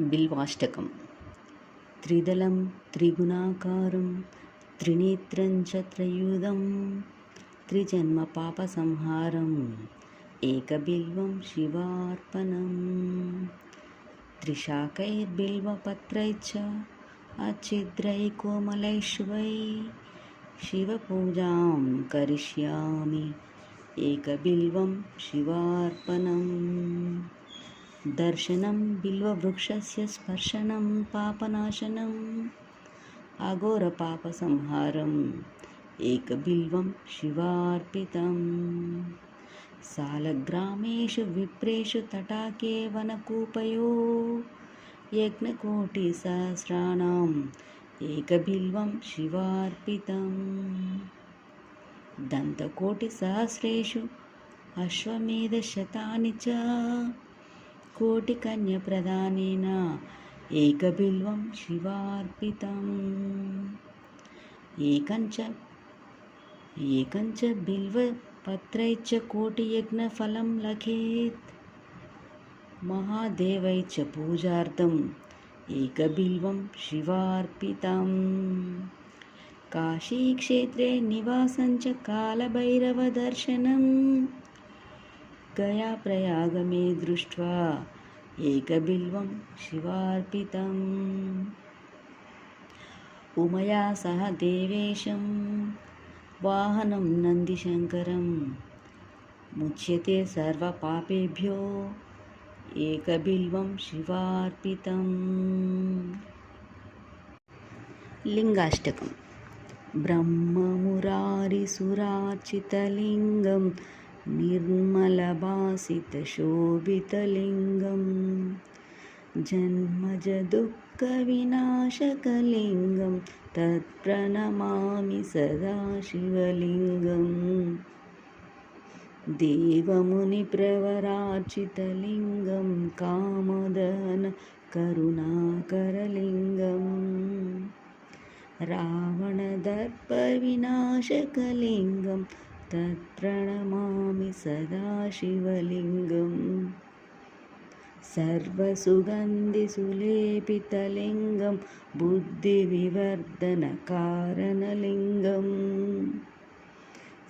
बिल्वाष्टकं त्रिदलं त्रिगुणाकारं त्रिनेत्रं च त्रयुधं त्रिजन्मपापसंहारम् एकबिल्वं शिवार्पणं त्रिशाकैर्बिल्वपत्रैर्च अच्छिद्रैः कोमलैश्व शिवपूजां करिष्यामि एकबिल्वं शिवार्पणम्। दर्शनं बिल्ववृक्षस्य स्पर्शनं पापनाशनम् अघोरपापसंहारम् एकबिल्वं शिवार्पितम्। सालग्रामेषु विप्रेषु तटाके वनकूपयो यज्ञकोटिसहस्राणाम् एकबिल्वं शिवार्पितम्। दन्तकोटिसहस्रेषु अश्वमेधशतानि च కోటికన్య ప్రధానేన ఏకబిల్వం శివార్పితం. ఏకంచ ఏకంచ బిల్వపత్రైచ కోటియజ్ఞఫలం లఖేత్ మహాదేవైచ పూజార్థం ఏకబిల్వం శివార్పితం. కాశీక్షేత్రే నివాసం చ కాలభైరవదర్శనం कालभैरवदर्शनं गयाप्रयागमे दृष्ट्वा एकबिल्वं शिवार्पितम् उमया सह देवेशं वाहनं नन्दिशङ्करं मुच्यते सर्वपापेभ्यो एकबिल्वं शिवार्पितम् लिङ्गाष्टकं ब्रह्ममुरारिसुरार्चितलिङ्गं निर्मलभासितशोभितलिङ्गं जन्मजदुःखविनाशकलिङ्गं तत्प्रणमामि सदा शिवलिङ्गम्। देवमुनिप्रवरार्चितलिङ्गं कामदहन करुणाकरलिङ्गम्। रावणदर्पविनाशकलिङ्गं तत्प्रणमामि सदा शिवलिङ्गम् सर्वसुगन्धिसुलेपितलिङ्गं बुद्धिविवर्धनकारणलिङ्गम्।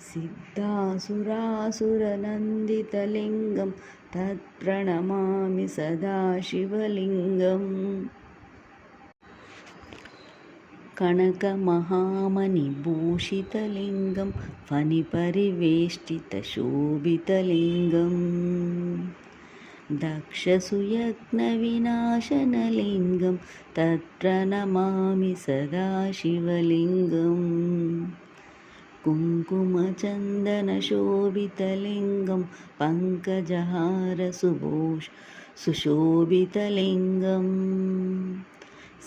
सिद्धासुरासुरनन्दितलिङ्गं तत्प्रणमामि सदा शिवलिङ्गम् कनकमहामणिभूषितलिङ्गं फणिपरिवेष्टितशोभितलिङ्गम् दक्षसुयज्ञविनाशनलिङ्गं तत्प्रणमामि सदा शिवलिङ्गम् कुङ्कुमचन्दनशोभितलिङ्गं पङ्कजहारसुभूष सुशोभितलिङ्गम्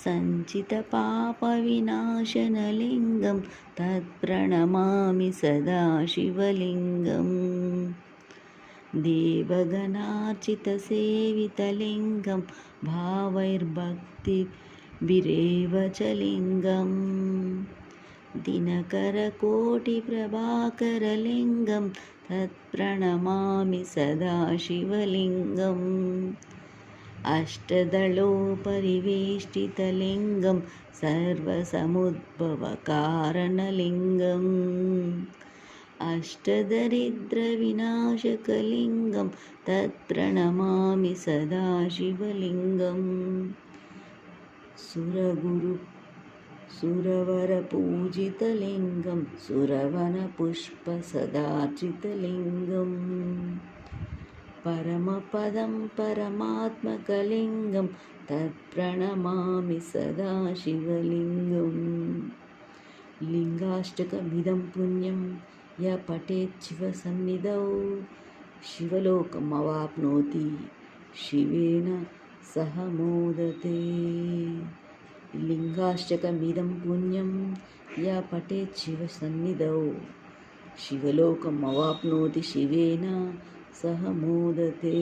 सञ्चितपापविनाशनलिङ्गं तत्प्रणमामि सदा भावैर्भक्तिभिरेव च लिङ्गम्। दिनकरकोटिप्रभाकरलिङ्गं तत्प्रणमामि सदा शिवलिङ्गम् अष्टदलोपरिवेष्टितलिङ्गं सर्वसमुद्भवकारणलिङ्गम् अष्टदरिद्रविनाशकलिङ्गं तत्प्रणमामि सदा शिवलिङ्गम् सुरगुरु सुरवरपूजितलिङ्गं सुरवनपुष्पसदार्चितलिङ्गम् परमपदं परमात्मकलिङ्गं तत्प्रणमामि सदा शिवलिङ्गम् लिङ्गाष्टकमिदं पुण्यं य पठेत् शिवसन्निधौ शिवलोकमवाप्नोति शिवेन सह मोदते लिङ्गाष्टकमिदं पुण्यं य पठेत् शिवसन्निधौ शिवलोकमवाप्नोति शिवेन सह मोदते।